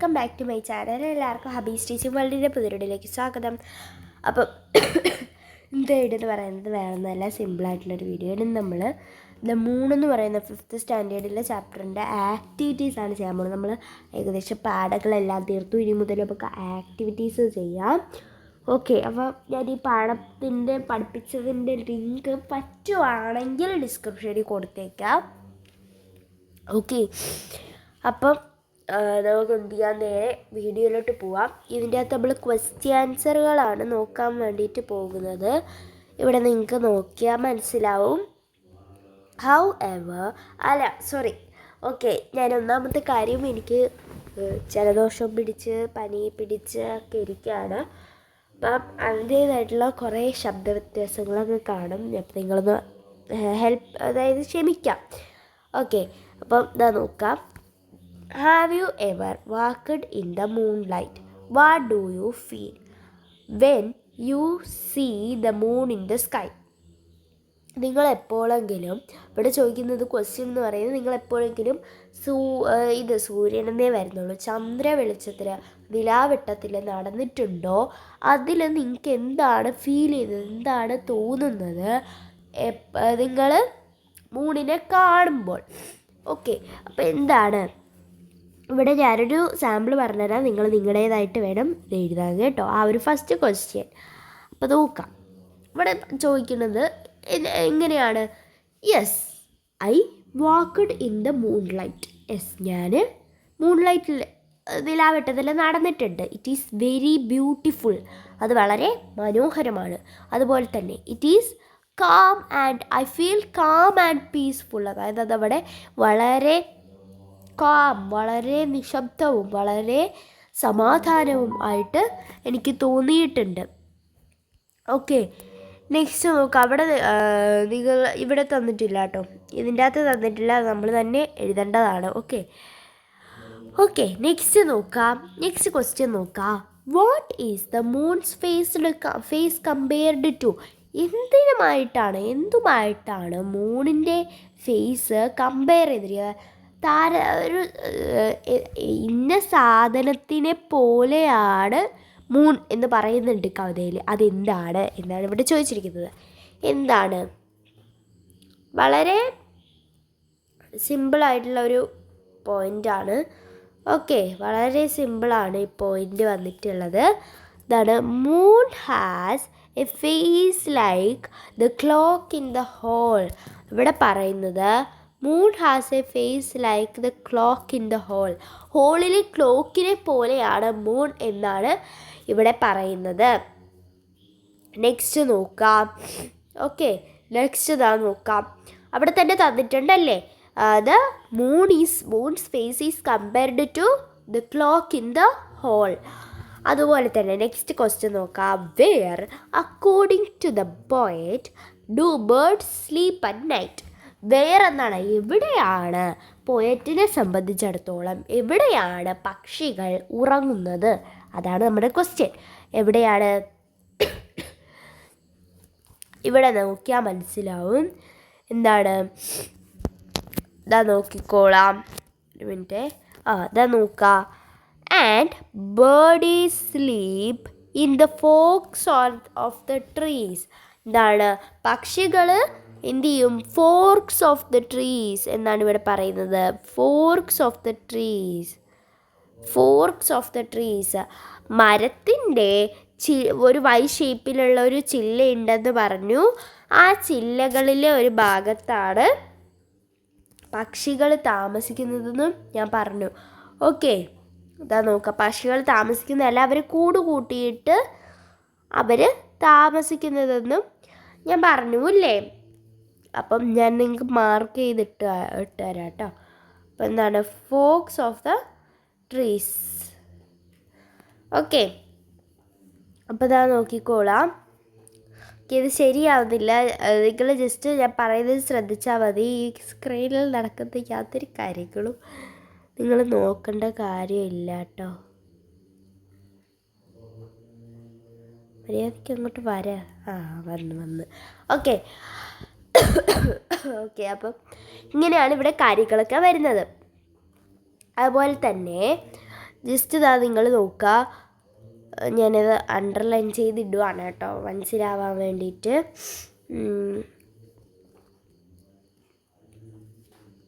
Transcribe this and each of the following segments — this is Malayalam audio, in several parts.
Welcome back to my channel. എല്ലാവർക്കും ഹബീസ് ടീച്ചിങ് വേൾഡിന്റെ പുതിയടിലേക്ക് സ്വാഗതം. അപ്പം ഇന്നത്തെ വീഡിയോ എന്ന് പറയുന്നത്? വേറെ ഒന്നല്ല സിമ്പിളായിട്ടുള്ളൊരു വീഡിയോ ആണ്. നമ്മൾ ദ മൂണെന്ന് പറയുന്ന ഫിഫ്ത്ത് സ്റ്റാൻഡേർഡിലെ ചാപ്റ്ററിന്റെ ആക്ടിവിറ്റീസ് ആണ് ചെയ്യാൻ പോകുന്നത്. നമ്മൾ ഏകദേശം പാടകളെല്ലാം തീർത്തു. ഇനി മുതൽ നമുക്ക് ആക്ടിവിറ്റീസ് ചെയ്യാം. ഓക്കെ അപ്പോൾ ഞാൻ ഈ പാഠത്തിന്റെ പഠിപ്പിച്ചതിന്റെ ലിങ്ക് പറ്റുവാണെങ്കിൽ ഡിസ്ക്രിപ്ഷനിൽ കൊടുത്തേക്കാം. ഓക്കെ അപ്പം നമുക്ക് എന്ത് ചെയ്യാൻ നേരെ വീഡിയോയിലോട്ട് പോവാം. ഇതിന്റെ അകത്ത് നമ്മൾ ക്വസ്റ്റ്യൻ ആൻസറുകളാണ് നോക്കാൻ വേണ്ടിയിട്ട് പോകുന്നത്. ഇവിടെ നിങ്ങൾക്ക് നോക്കിയാൽ മനസ്സിലാവും. ഹൗ എവർ അല്ല സോറി ഓക്കെ ഞാൻ ഒന്നാമത്തെ കാര്യം എനിക്ക് ജലദോഷം പിടിച്ച് പനി പിടിച്ച് ഒക്കെ ഇരിക്കുകയാണ്. അപ്പം അതിന്റേതായിട്ടുള്ള കുറേ ശബ്ദ വ്യത്യാസങ്ങളൊക്കെ കാണും. അപ്പം നിങ്ങളൊന്ന് ഹെൽപ്പ് അതായത് ക്ഷമിക്കാം. ഓക്കെ അപ്പം ഇതാ നോക്കാം. Have you ever walked in the moonlight what do you feel when you see the moon in the sky നിങ്ങൾ എപ്പോഴെങ്കിലും ഇവിടെ ചോദിക്കുന്നത് ക്വസ്റ്റ്യൻ എന്ന് പറയുന്നത് നിങ്ങൾ എപ്പോഴെങ്കിലും സൂ ഇത് സൂര്യനെന്നേ വരുന്നുള്ളൂ. ചന്ദ്ര വെളിച്ചത്തിൽ നിലാവെട്ടത്തിൽ നടന്നിട്ടുണ്ടോ? അതിൽ നിങ്ങൾക്ക് എന്താണ് ഫീൽ ചെയ്തത് എന്താണ് തോന്നുന്നത്? നിങ്ങൾ മൂണിനെ കാണുമ്പോൾ. ഓക്കെ അപ്പോൾ എന്താണ്? ഇവിടെ ഞാനൊരു സാമ്പിൾ പറഞ്ഞുതരാം. നിങ്ങൾ നിങ്ങളുടേതായിട്ട് വേണം എഴുതാൻ കേട്ടോ. ആ ഒരു ഫസ്റ്റ് ക്വസ്റ്റ്യൻ അപ്പോൾ നോക്കാം. ഇവിടെ ചോദിക്കുന്നത് എങ്ങനെയാണ്? Yes I walked in the moonlight yes ഞാൻ മൂൺ ലൈറ്റിൽ നിലാവെട്ടത്തിൽ നടന്നിട്ടുണ്ട്. ഇറ്റ് ഈസ് വെരി ബ്യൂട്ടിഫുൾ അത് വളരെ മനോഹരമാണ്. അതുപോലെ തന്നെ it is calm and I feel calm and peaceful അതായത് അതവിടെ വളരെ കാം വളരെ നിശബ്ദവും വളരെ സമാധാനവും ആയിട്ട് എനിക്ക് തോന്നിയിട്ടുണ്ട്. ഓക്കെ നെക്സ്റ്റ് നമുക്ക് അവിടെ നിങ്ങൾ ഇവിടെ തന്നിട്ടില്ല കേട്ടോ. ഇതിന്റെ അകത്ത് തന്നിട്ടില്ല. നമ്മൾ തന്നെ എഴുതേണ്ടതാണ്. ഓക്കെ. ഓക്കെ നെക്സ്റ്റ് നോക്കാം. നെക്സ്റ്റ് ക്വസ്റ്റ്യൻ നോക്കാം. What is the moon's faced face compared to എന്തിനുമായിട്ടാണ് എന്തുമായിട്ടാണ് മൂണിന്റെ ഫേസ് കമ്പയർ ചെയ്തിരിക്കുക താര ഒരു ഇന്ന സാധനത്തിനെ പോലെയാണ് മൂൺ എന്ന് പറയുന്നുണ്ട് കവിതയിൽ. അതെന്താണ് എന്നാണ് ഇവിടെ ചോദിച്ചിരിക്കുന്നത്. എന്താണ്? വളരെ സിമ്പിളായിട്ടുള്ള ഒരു പോയിന്റാണ് ഓക്കെ വളരെ സിമ്പിളാണ് ഈ പോയിന്റ് വന്നിട്ടുള്ളത്. ഇതാണ് moon has a face like the clock in the hall ഇവിടെ പറയുന്നത് moon has a face like the clock in the hall ഹോളിലെ ക്ലോക്കിനെ പോലെയാണ് മൂൺ എന്നാണ് ഇവിടെ പറയുന്നത്. നെക്സ്റ്റ് നോക്കാം. ഓക്കെ നെക്സ്റ്റ് ഇതാ നോക്കാം. അവിടെ തന്നെ തന്നിട്ടുണ്ടല്ലേ? The moon is moon space is compared to the clock in the hall അതുപോലെ തന്നെ നെക്സ്റ്റ് ക്വസ്റ്റ്യൻ നോക്കാം. Where according to the poet do bird sleep at night വേറെ എന്താണ് എവിടെയാണ് പോയറ്റിനെ സംബന്ധിച്ചിടത്തോളം എവിടെയാണ് പക്ഷികൾ ഉറങ്ങുന്നത്? അതാണ് നമ്മുടെ ക്വസ്റ്റ്യൻ എവിടെയാണ്? ഇവിടെ നോക്കിയാൽ മനസ്സിലാവും. എന്താണ്? ഇതാ നോക്കിക്കോളാം. ഒരു മിനിറ്റ്. ആ ഇതാ നോക്കാം. And birdie sleep in the forks on of the trees എന്താണ്? പക്ഷികൾ എന്ത് ചെയ്യും? ഫോർക്സ് ഓഫ് ദ ട്രീസ് എന്നാണ് ഇവിടെ പറയുന്നത്. Forks of the trees forks of the trees മരത്തിന്റെ ചി ഒരു വൈ ഷേപ്പിലുള്ള ഒരു ചില്ല ഉണ്ടെന്ന് പറഞ്ഞു. ആ ചില്ലകളിലെ ഒരു ഭാഗത്താണ് പക്ഷികൾ താമസിക്കുന്നതെന്നും ഞാൻ പറഞ്ഞു. ഓക്കെ ഇതാ നോക്കുക പക്ഷികൾ താമസിക്കുന്നതല്ല അവർ കൂട് കൂട്ടിയിട്ട് അവർ താമസിക്കുന്നതെന്നും ഞാൻ പറഞ്ഞു അല്ലേ? അപ്പം ഞാൻ നിങ്ങൾക്ക് മാർക്ക് ചെയ്തിട്ട് ഇട്ട് തരാം കേട്ടോ. അപ്പം എന്താണ്? Forks of the trees okay അപ്പോൾ ഇതാ നോക്കിക്കോളാം. ഇത് ശരിയാവുന്നില്ല. നിങ്ങൾ ജസ്റ്റ് ഞാൻ പറയുന്നത് ശ്രദ്ധിച്ചാൽ മതി. ഈ സ്ക്രീനിൽ നടക്കുന്ന യാതൊരു കാര്യങ്ങളും നിങ്ങൾ നോക്കേണ്ട കാര്യമില്ല കേട്ടോ. മര്യാദയ്ക്ക് അങ്ങോട്ട് വരാ. ആ വന്ന് വന്ന്. ഓക്കെ ഓക്കെ അപ്പം ഇങ്ങനെയാണ് ഇവിടെ കാര്യങ്ങളൊക്കെ വരുന്നത്. അതുപോലെ തന്നെ ജസ്റ്റ് ഇതാ നിങ്ങൾ നോക്കുക ഞാനത് അണ്ടർലൈൻ ചെയ്തിടുവാണ് കേട്ടോ മനസ്സിലാവാൻ വേണ്ടിയിട്ട്.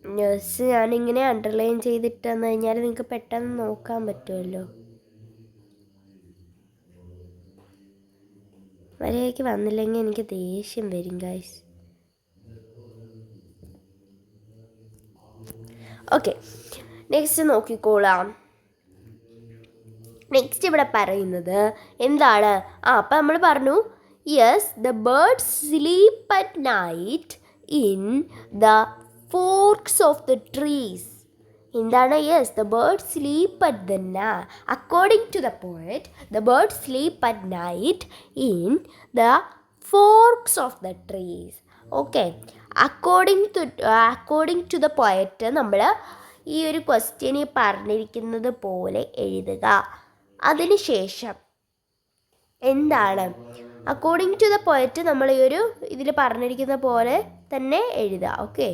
ജസ്റ്റ് ഞാനിങ്ങനെ അണ്ടർലൈൻ ചെയ്തിട്ടെന്ന് കഴിഞ്ഞാൽ നിങ്ങൾക്ക് പെട്ടെന്ന് നോക്കാൻ പറ്റുമല്ലോ. വരെയൊക്കെ വന്നില്ലെങ്കിൽ എനിക്ക് ദേഷ്യം വരും ഗൈസ് ഓക്കെ നെക്സ്റ്റ് നോക്കിക്കോളാം. നെക്സ്റ്റ് ഇവിടെ പറയുന്നത് എന്താണ്? ആ അപ്പം നമ്മൾ പറഞ്ഞു yes the birds sleep at night in the forks of the trees എന്താണ്? Yes the bird sleep at the നാ according to the poet the bird sleep at night in the forks of the trees okay according to according to the poet നമ്മൾ ഈ ഒരു ക്വസ്റ്റ്യനിൽ പറഞ്ഞിരിക്കുന്നത് പോലെ എഴുതുക. അതിനുശേഷം എന്താണ്? അക്കോർഡിംഗ് ടു ദ പോയറ്റ് നമ്മൾ ഈ ഒരു ഇതിൽ പറഞ്ഞിരിക്കുന്ന പോലെ തന്നെ എഴുതുക ഓക്കെ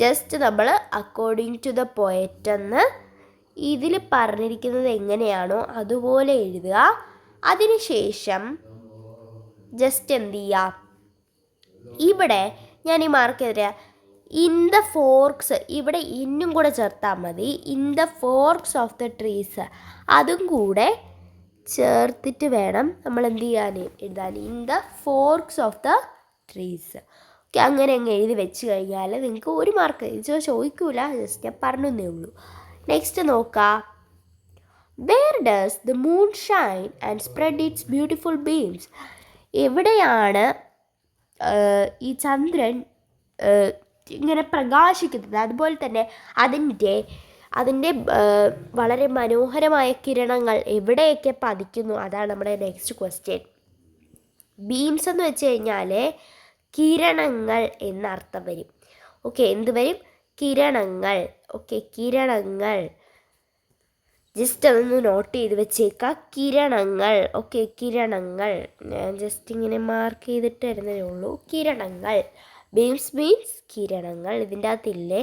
ജസ്റ്റ് നമ്മൾ അക്കോർഡിംഗ് ടു ദ പോയറ്റ് എന്ന് ഇതിൽ പറഞ്ഞിരിക്കുന്നത് എങ്ങനെയാണോ അതുപോലെ എഴുതുക. അതിനുശേഷം ജസ്റ്റ് എന്ത് ചെയ്യുക ഇവിടെ ഞാൻ ഈ മാർക്ക് തരാം ഇൻ ദ ഫോർക്സ് ഇവിടെ ഇന്നും കൂടെ ചേർത്താൽ മതി. In the forks of the trees അതും കൂടെ ചേർത്തിട്ട് വേണം നമ്മൾ എന്ത് ചെയ്യാൻ എഴുതാൻ. In the forks of the trees okay അങ്ങനെ അങ്ങ് എഴുതി വെച്ച് കഴിഞ്ഞാൽ നിങ്ങൾക്ക് ഒരു മാർക്ക് ഇത് ചോദിക്കൂല ജസ്റ്റ് ഞാൻ പറഞ്ഞേ ഉള്ളൂ. നെക്സ്റ്റ് നോക്കാം. Where does the moon shine and spread its beautiful beams എവിടെയാണ് ഈ ചന്ദ്രൻ ഇങ്ങനെ പ്രകാശിക്കുന്നത്. അതുപോലെ തന്നെ അതിന്റെ അതിന്റെ വളരെ മനോഹരമായ കിരണങ്ങൾ എവിടെയൊക്കെ പതിക്കുന്നു? അതാണ് നമ്മുടെ നെക്സ്റ്റ് ക്വസ്റ്റ്യൻ ബീംസ് എന്ന് വെച്ച് കഴിഞ്ഞാൽ കിരണങ്ങൾ എന്നർത്ഥം വരും. ഓക്കെ എന്ത് വരും? കിരണങ്ങൾ. ഓക്കെ കിരണങ്ങൾ. ജസ്റ്റ് അതൊന്ന് നോട്ട് ചെയ്ത് വെച്ചേക്കാം. കിരണങ്ങൾ. ഓക്കെ കിരണങ്ങൾ. ഞാൻ ജസ്റ്റ് ഇങ്ങനെ മാർക്ക് ചെയ്തിട്ട് വരുന്നതേ ഉള്ളൂ. കിരണങ്ങൾ. ബീംസ് മീൻസ് കിരണങ്ങൾ. ഇതിന്റെ അകത്തില്ലേ?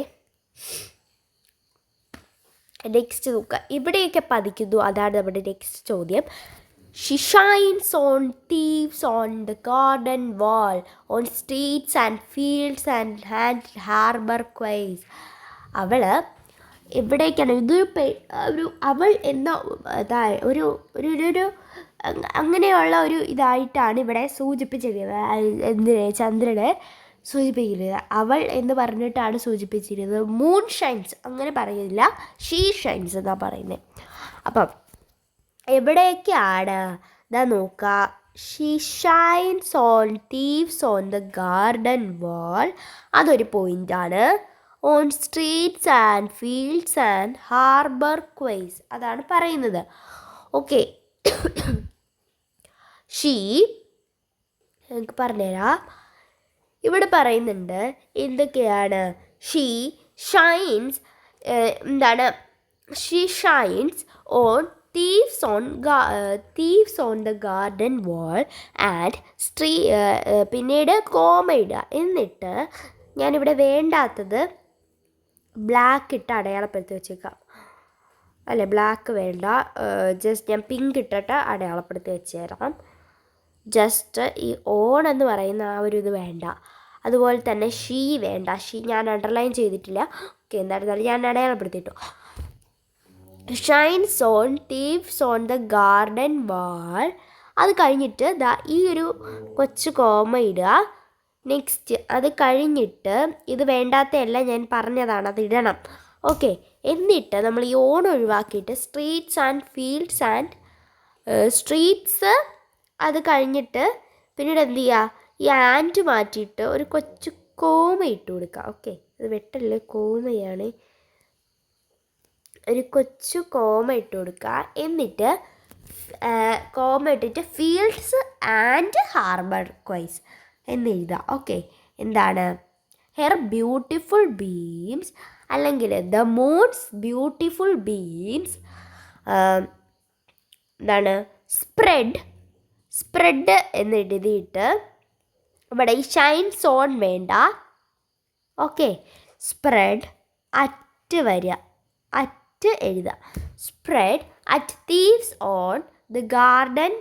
നെക്സ്റ്റ് നോക്കുക. ഇവിടെയൊക്കെ പതിക്കുന്നു. അതാണ് നമ്മുടെ നെക്സ്റ്റ് ചോദ്യം. She shines on thieves on the garden wall on streets and fields and hand harbour quays അവൾ എവിടേക്കാണ്? ഇതൊരു പെ- ഒരു അവൾ എന്ന ഒരു ഒരു ഒരു ഒരു അങ് അങ്ങനെയുള്ള ഒരു ഇതായിട്ടാണ് ഇവിടെ സൂചിപ്പിച്ചിരിക്കുന്നത്. എന്തിനെ? ചന്ദ്രനെ സൂചിപ്പിക്കുന്നത് അവൾ എന്ന് പറഞ്ഞിട്ടാണ് സൂചിപ്പിച്ചിരുന്നത് മൂൺ ഷൈൻസ് അങ്ങനെ പറയുന്നില്ല. ഷീ ഷൈൻസ് എന്നാണ് പറയുന്നത് അപ്പം എവിടെയൊക്കെയാണ് ഇതാ നോക്കുക she shines on thieves on the garden wall അതൊരു പോയിന്റാണ് on streets and fields and harbour quays അതാണ് പറയുന്നത്. ഓക്കെ ഷീ എനിക്ക് പറഞ്ഞുതരാം. ഇവിടെ പറയുന്നുണ്ട് എന്തൊക്കെയാണ്? ഷീ ഷൈൻസ് എന്താണ്? She shines on thieves on thieves on the garden wall and street പിന്നീട് കോമ ഇടുക. എന്നിട്ട് ഞാനിവിടെ വേണ്ടാത്തത് ബ്ലാക്ക് ഇട്ട് അടയാളപ്പെടുത്തി വെച്ചേക്കാം. അല്ല ബ്ലാക്ക് വേണ്ട. ജസ്റ്റ് ഞാൻ പിങ്ക് ഇട്ടിട്ട് അടയാളപ്പെടുത്തി വെച്ച് തരാം ജസ്റ്റ് ഈ ഓൺ എന്ന് പറയുന്ന ആ ഒരു ഇത് വേണ്ട. അതുപോലെ തന്നെ ഷീ വേണ്ട. ഷീ ഞാൻ അണ്ടർലൈൻ ചെയ്തിട്ടില്ല. ഓക്കെ എന്തായിരുന്നാലും ഞാൻ അടയാളപ്പെടുത്തിയിട്ടു shines on thieves on the garden wall അത് കഴിഞ്ഞിട്ട് ദാ ഈ ഒരു കൊച്ചു കോമ ഇടുക. നെക്സ്റ്റ് അത് കഴിഞ്ഞിട്ട് ഇത് വേണ്ടാത്തതല്ല ഞാൻ പറഞ്ഞതാണ് അത് ഇടണം. ഓക്കെ എന്നിട്ട് നമ്മൾ ഈ ഓൺ ഒഴിവാക്കിയിട്ട് streets and fields and streets അത് കഴിഞ്ഞിട്ട് പിന്നീട് എന്ത് ചെയ്യുക? ഈ ആൻഡ് മാറ്റിയിട്ട് ഒരു കൊച്ചു കോമ ഇട്ട് കൊടുക്കുക. ഓക്കെ അത് വെട്ടല്ലേ? കോമയാണ് ഒരു കൊച്ചു കോമ ഇട്ട് കൊടുക്കുക. എന്നിട്ട് കോമ ഇട്ടിട്ട് ഫീൽഡ്സ് ആൻഡ് ഹാർബർ ക്വൈസ് എന്ന് എഴുതുക ഓക്കെ എന്താണ്? ഹെർ ബ്യൂട്ടിഫുൾ ബീംസ് അല്ലെങ്കിൽ ദ മൂൺസ് ബ്യൂട്ടിഫുൾ ബീംസ് എന്താണ്? സ്പ്രെഡ് സ്പ്രെഡ് എന്ന് എഴുതിയിട്ട് ഇവിടെ ഈ ഷൈൻ സോൺ വേണ്ട. ഓക്കെ സ്പ്രെഡ് അറ്റ് വരിക. അറ്റ് എഴുതുക. Spread at thieves on the garden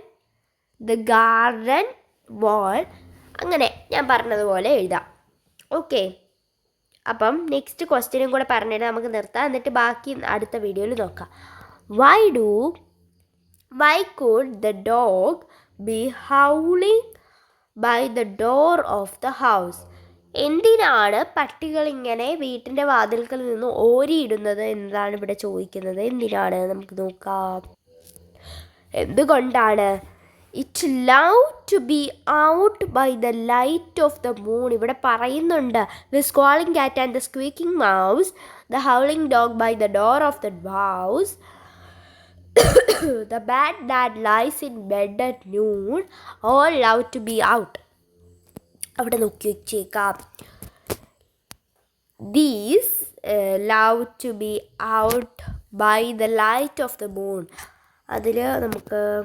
the garden wall അങ്ങനെ ഞാൻ പറഞ്ഞതുപോലെ എഴുതാം. ഓക്കെ അപ്പം നെക്സ്റ്റ് ക്വസ്റ്റ്യനും കൂടെ പറഞ്ഞിട്ട് നമുക്ക് നിർത്താം. എന്നിട്ട് ബാക്കി അടുത്ത വീഡിയോയിൽ നോക്കാം. Why do why could the dog be howling by the door of the house എന്തിനാണ് പട്ടികൾ ഇങ്ങനെ വീട്ടിന്റെ വാതിൽക്കൽ നിന്ന് ഓരിയിടുന്നത് എന്നതാണ് ഇവിടെ ചോദിക്കുന്നത്. എന്തിനാണ്? നമുക്ക് നോക്കാം. എന്തുകൊണ്ടാണ് it love to be out by the light of the moon ഇവിടെ പറയുന്നുണ്ട് the squalling cat and the squeaking mouse the howling dog by the door of the house the bad that lies in bed at noon all love to be out അവിടെ നോക്കി വെച്ചേക്കാം. These love to be out by the light of the moon അതിൽ നമുക്ക്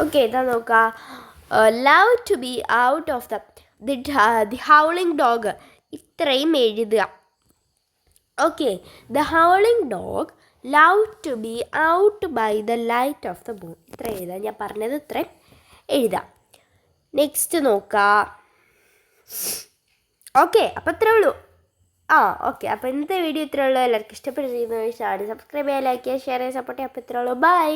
ഓക്കെ ഇതാ നോക്കാം. Love to be out of the the the howling dog ഇത്രയും എഴുതുക. Okay the howling dog love to be out by the light of the moon ഇത്ര എഴുതാം. ഞാൻ പറഞ്ഞത് ഇത്രയും എഴുതാം. നെക്സ്റ്റ് നോക്കാം. ഓക്കെ അപ്പം അത്രേ ഉള്ളൂ. ആ ഓക്കെ. അപ്പോൾ ഇന്നത്തെ വീഡിയോ ഇത്രയുള്ളൂ എല്ലാവർക്കും ഇഷ്ടപ്പെടുന്ന ചാനൽ സബ്സ്ക്രൈബ് ചെയ്യുക ലൈക്ക് ചെയ്യുക ഷെയർ ചെയ്യുക സപ്പോർട്ട് ചെയ്യുക അപ്പോൾ ഇത്രയുള്ളൂ ബൈ